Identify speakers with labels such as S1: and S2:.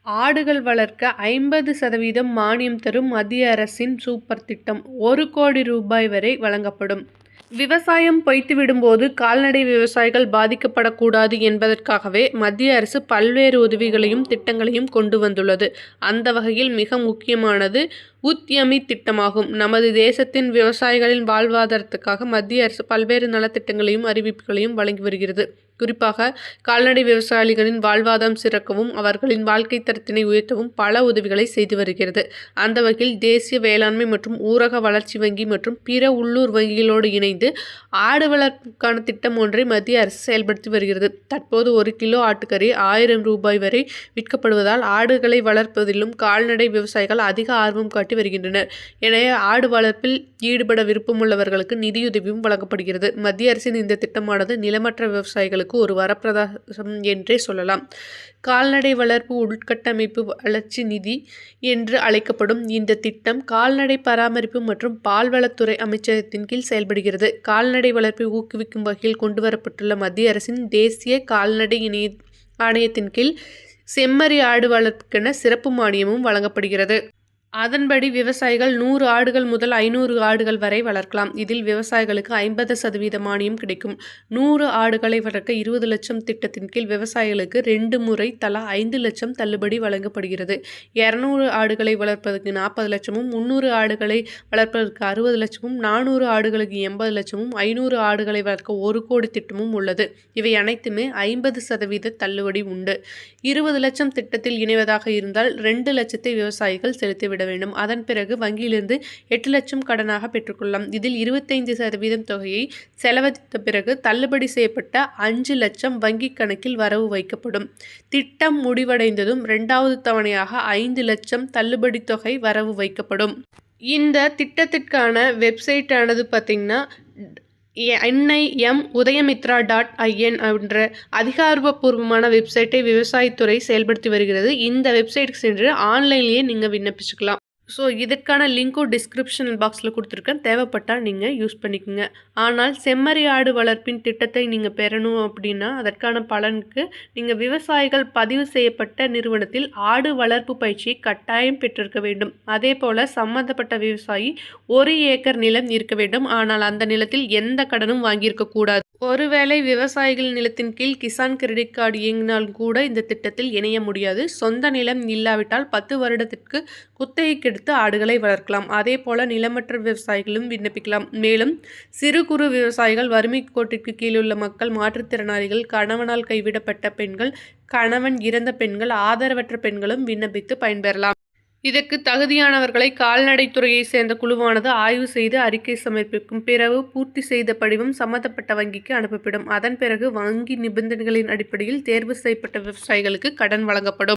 S1: ஆடுகள் வளர்க்க ஐம்பது சதவீதம் மானியம் தரும் மத்திய அரசின் சூப்பர் திட்டம் ஒரு கோடி ரூபாய் வரை வழங்கப்படும். விவசாயம் பொய்த்துவிடும்போது கால்நடை விவசாயிகள் பாதிக்கப்படக்கூடாது என்பதற்காகவே மத்திய அரசு பல்வேறு உதவிகளையும் திட்டங்களையும் கொண்டு வந்துள்ளது. அந்த வகையில் மிக முக்கியமானது உத்யமி திட்டமாகும். நமது தேசத்தின் விவசாயிகளின் வாழ்வாதாரத்துக்காக மத்திய அரசு பல்வேறு நலத்திட்டங்களையும் அறிவிப்புகளையும் வழங்கி வருகிறது. குறிப்பாக கால்நடை விவசாயிகளின் வாழ்வாதாரம் சிறக்கவும் அவர்களின் வாழ்க்கை தரத்தினை உயர்த்தவும் பல உதவிகளை செய்து வருகிறது. அந்த வகையில் தேசிய வேளாண்மை மற்றும் ஊரக வளர்ச்சி வங்கி மற்றும் பிற உள்ளூர் வங்கிகளோடு இணைந்து ஆடு வளர்ப்புக்கான திட்டம் ஒன்றை மத்திய அரசு செயல்படுத்தி வருகிறது. தற்போது ஒரு கிலோ ஆட்டுக்கறி ஆயிரம் ரூபாய் வரை விற்கப்படுவதால் ஆடுகளை வளர்ப்பதிலும் கால்நடை விவசாயிகள் அதிக ஆர்வம் காட்டி வருகின்றனர். எனவே ஆடு வளர்ப்பில் ஈடுபட விருப்பமுள்ளவர்களுக்கு நிதியுதவியும் வழங்கப்படுகிறது. மத்திய அரசின் இந்த திட்டமானது நிலமற்ற விவசாயிகளுக்கு ஒரு வரப்பிரதாசம் என்றே சொல்லலாம். கால்நடை வளர்ப்பு உள்கட்டமைப்பு வளர்ச்சி நிதி என்று அழைக்கப்படும் இந்த திட்டம் கால்நடை பராமரிப்பு மற்றும் பால்வளத்துறை அமைச்சகத்தின் கீழ் செயல்படுகிறது. கால்நடை வளர்ப்பை ஊக்குவிக்கும் வகையில் கொண்டுவரப்பட்டுள்ள மத்திய அரசின் தேசிய கால்நடை இணைய ஆணையத்தின் கீழ் செம்மறி ஆடு வளர்ப்புக்கென சிறப்பு மானியமும் வழங்கப்படுகிறது. அதன்படி விவசாயிகள் நூறு ஆடுகள் முதல் ஐநூறு ஆடுகள் வரை வளர்க்கலாம். இதில் விவசாயிகளுக்கு ஐம்பது சதவீத மானியம் கிடைக்கும். நூறு ஆடுகளை வளர்க்க இருபது லட்சம் திட்டத்தின் கீழ் விவசாயிகளுக்கு ரெண்டு முறை தலா ஐந்து லட்சம் தள்ளுபடி வழங்கப்படுகிறது. இரநூறு ஆடுகளை வளர்ப்பதற்கு நாற்பது லட்சமும் முந்நூறு ஆடுகளை வளர்ப்பதற்கு அறுபது லட்சமும் நானூறு ஆடுகளுக்கு எண்பது லட்சமும் ஐநூறு ஆடுகளை வளர்க்க ஒரு கோடி திட்டமும் உள்ளது. இவை அனைத்துமே ஐம்பது சதவீத தள்ளுபடி உண்டு. இருபது லட்சம் திட்டத்தில் இணைவதாக இருந்தால் ரெண்டு லட்சத்தை விவசாயிகள் செலுத்திவிட வேண்டும். அதன் பிறகு வங்கியிலிருந்து எட்டு லட்சம் கடனாக பெற்றுக்கொள்ளலாம். இதில் இருபத்தைந்து சதவீதம் தொகையை செலவழித்த பிறகு தள்ளுபடி செய்யப்பட்ட அஞ்சு லட்சம் வங்கி கணக்கில் வரவு வைக்கப்படும். திட்டம் முடிவடைந்ததும் இரண்டாவது தவணையாக ஐந்து லட்சம் தள்ளுபடி தொகை வரவு வைக்கப்படும். இந்த திட்டத்திற்கான வெப்சைட் ஆனது பார்த்திங்கன்னா என்ஐஎம் உதயமித்ரா டாட் ஐஎன் என்ற அதிகாரப்பூர்வமான வெப்சைட்டை விவசாயத்துறை செயல்படுத்தி வருகிறது. இந்த வெப்சைட்டுக்கு சென்று ஆன்லைன்லேயே நீங்கள் விண்ணப்பிச்சுக்கலாம். ஸோ இதற்கான லிங்க்கும் டிஸ்கிரிப்ஷன் பாக்ஸில் கொடுத்துருக்கேன். தேவைப்பட்டால் நீங்கள் யூஸ் பண்ணிக்கோங்க. ஆனால் செம்மறி ஆடு வளர்ப்பின் திட்டத்தை நீங்கள் பெறணும் அப்படின்னா அதற்கான பலனுக்கு நீங்கள் விவசாயிகள் பதிவு செய்யப்பட்ட நிறுவனத்தில் ஆடு வளர்ப்பு பயிற்சியை கட்டாயம் பெற்றிருக்க வேண்டும். அதே போல் சம்மந்தப்பட்ட விவசாயி ஒரு ஏக்கர் நிலம் இருக்க வேண்டும். ஆனால் அந்த நிலத்தில் எந்த கடனும் வாங்கியிருக்க கூடாது. ஒருவேளை விவசாயிகள் நிலத்தின் கீழ் கிசான் கிரெடிட் கார்டு இயங்கினால் கூட இந்த திட்டத்தில் இணைய முடியாது. சொந்த நிலம் இல்லாவிட்டால் பத்து வருடத்திற்கு குத்தகைக்கு எடுத்து ஆடுகளை வளர்க்கலாம். அதே போல நிலமற்ற விவசாயிகளும் விண்ணப்பிக்கலாம். மேலும் சிறு குறு விவசாயிகள் வறுமை கோட்டிற்கு கீழுள்ள மக்கள் மாற்றுத்திறனாளிகள் கணவனால் கைவிடப்பட்ட பெண்கள் கணவன் இறந்த பெண்கள் ஆதரவற்ற பெண்களும் விண்ணப்பித்து பயன்பெறலாம். இதற்கு தகுதியானவர்களை கால்நடைத்துறையைச் சேர்ந்த குழுவானது ஆய்வு செய்து அறிக்கை சமர்ப்பிக்கும் பிறகு பூர்த்தி செய்த படிவம் சம்பந்தப்பட்ட வங்கிக்கு அனுப்பப்படும். அதன் பிறகு வங்கி நிபந்தனைகளின் அடிப்படையில் தேர்வு செய்யப்பட்ட விவசாயிகளுக்கு கடன் வழங்கப்படும்.